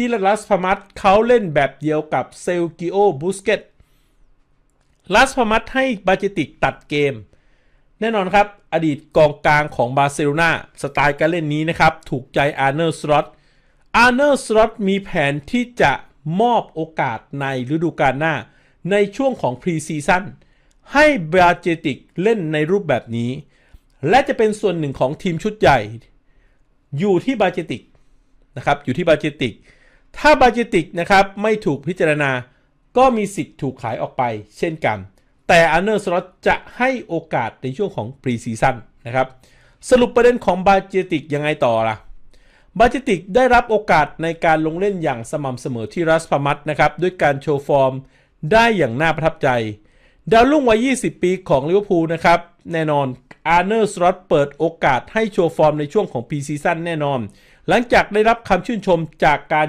ที่ลัสพามัสเขาเล่นแบบเดียวกับเซลกิโอบูสเกตลัสพามัสให้บาเจติกตัดเกม แน่นอนครับ อดีตกองกลางของบาร์เซโลนาสไตล์การเล่นนี้นะครับ ถูกใจอาร์เนอร์สล็อตอาร์เนอร์สล็อตมีแผนที่จะมอบโอกาสในฤดูกาลหน้า ในช่วงของพรีซีซั่นให้บาเจติกเล่นในรูปแบบนี้ และจะเป็นส่วนหนึ่งของทีมชุดใหญ่ อยู่ที่บาเจติกนะครับ อยู่ที่บาเจติก ถ้าบาเจติกนะครับไม่ถูกพิจารณา ก็มีสิทธิ์ถูกขายออกไป เช่นกัน แต่อันเนอร์สล็อตจะให้โอกาสในช่วงของพรีซีซั่นนะครับสรุปประเด็นของบาเจติกยังไงต่อล่ะบาเจติกได้รับโอกาสในการลงเล่นอย่างสม่ำเสมอที่รัสพามัสนะครับด้วยการโชว์ฟอร์มได้อย่างน่าประทับใจ ดาวรุ่งวัย 20 ปีของลิเวอร์พูลนะครับแน่นอนอาร์เนอร์สล็อตเปิดโอกาสให้โชว์ฟอร์มในช่วงของพรีซีซั่นแน่นอน หลังจากได้รับคำชื่นชมจากการ